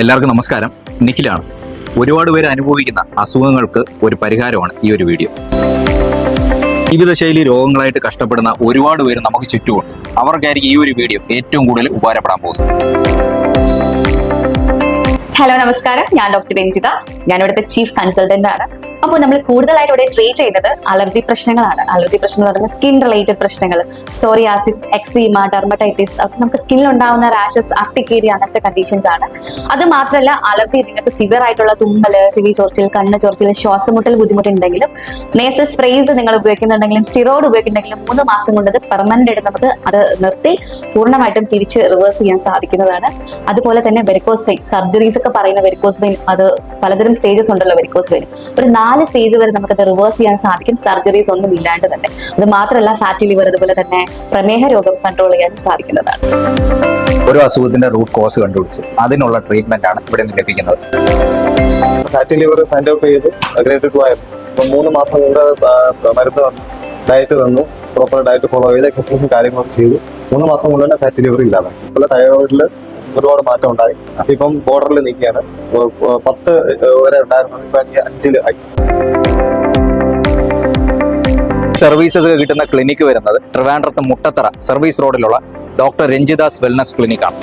എല്ലാവർക്കും നമസ്കാരം. നിഖിലാണ്. ഒരുപാട് പേര് അനുഭവിക്കുന്ന അസുഖങ്ങൾക്ക് ഒരു പരിഹാരമാണ് ഈ ഒരു വീഡിയോ. ജീവിതശൈലി രോഗങ്ങളായിട്ട് കഷ്ടപ്പെടുന്ന ഒരുപാട് പേര് നമുക്ക് ചുറ്റുമുണ്ട്. അവർക്കായിരിക്കും ഈ ഒരു വീഡിയോ ഏറ്റവും കൂടുതൽ ഉപകാരപ്പെടാൻ പോകുന്നത്. ഹലോ നമസ്കാരം. ഞാൻ ഡോക്ടർ രഞ്ജിത. ഞാൻ ഇവിടുത്തെ ചീഫ് കൺസൾട്ടന്റ് ആണ്. അപ്പോൾ നമ്മൾ കൂടുതലായിട്ട് ഇവിടെ ട്രീറ്റ് ചെയ്യുന്നത് അലർജി പ്രശ്നങ്ങളാണ്. അലർജി പ്രശ്നങ്ങൾ പറയുന്നത് സ്കിൻ റിലേറ്റഡ് പ്രശ്നങ്ങൾ. സോറിയാസിസ് എക്സീമ ഡെർമറ്റൈറ്റിസ് നമുക്ക് സ്കിന്നിൽ ഉണ്ടാവുന്ന റാഷസ് അട്ടിക്കേരി അങ്ങനത്തെ കണ്ടീഷൻസ് ആണ്. അത് മാത്രമല്ല അലർജി നിങ്ങൾക്ക് സിവിയർ ആയിട്ടുള്ള തുമ്മൽ ചെവി ചൊറിച്ചിൽ കണ്ണ് ചൊറിച്ചിൽ ശ്വാസമുട്ടൽ ബുദ്ധിമുട്ടുണ്ടെങ്കിലും നേസൽ സ്പ്രേസ് നിങ്ങൾ ഉപയോഗിക്കുന്നുണ്ടെങ്കിലും സ്റ്റിറോയിഡ് ഉപയോഗിക്കുന്നുണ്ടെങ്കിലും മൂന്ന് മാസം കൊണ്ട് അത് പെർമനന്റ് ആയിട്ട് നമുക്ക് അത് നിർത്തി പൂർണമായിട്ടും തിരിച്ച് റിവേഴ്സ് ചെയ്യാൻ സാധിക്കുന്നതാണ്. അതുപോലെ തന്നെ വെരിക്കോസ് വെയിൻ സർജറീസ് ഒക്കെ പറയുന്ന വെരിക്കോസ് വെയിൻ അത് പലതരം സ്റ്റേജസ് ഉണ്ടല്ലോ വെരിക്കോസ് വെയിൻ ഒരു സ്റ്റേജ് വരെ നമുക്കത് റിവേഴ്സ് ചെയ്യാൻ സാധിക്കും. സർജറീസ് ഒന്നും ഇല്ലാണ്ട് തന്നെ. അത് മാത്രമല്ല ഫാറ്റി ലിവർ അതുപോലെ തന്നെ പ്രമേഹ രോഗം കൺട്രോൾ ചെയ്യാൻ സാധിക്കുന്നതാണ്. ഒരു അസുഖത്തിന്റെ റൂട്ട് കോസ് കണ്ടുപിടിച്ചു. അതിനുള്ള ട്രീറ്റ്മെന്റ് ആണ് ഇവിടെ നിന്ന് ലഭിക്കുന്നത്. ഫാറ്റി ലിവർ ഫൈൻഡ് ഔട്ട് ചെയ്ത്. ഗ്രേഡ് ടു ആയിരുന്നു അപ്പൊ മൂന്ന് മാസം കൊണ്ട് മരുന്ന് തന്നു. ഡയറ്റ് തന്നു. പ്രോപ്പർ ഡയറ്റ് ഫോളോ ചെയ്ത് എക്സസൈസും കാര്യങ്ങളൊക്കെ ചെയ്തു. മൂന്ന് മാസം കൊണ്ട് തന്നെ ഫാറ്റി ലിവർ ഇല്ലാതെ അതുപോലെ തൈറോയിഡിൽ ഒരുപാട് മാറ്റം ഉണ്ടായി. ഇപ്പം ബോർഡറിൽ നിൽക്കുകയാണ്. പത്ത് വരെ ഉണ്ടായിരുന്നത് ഇപ്പൊ എനിക്ക് അഞ്ചിൽ ആയി. സർവീസസ് കിട്ടുന്ന ക്ലിനിക്ക് വരുന്നത് ട്രിവാൻഡ്രത്ത് മുട്ടത്തറ സർവീസ് റോഡിലുള്ള ഡോക്ടർ രഞ്ജിദാസ് വെൽനസ് ക്ലിനിക്കാണ്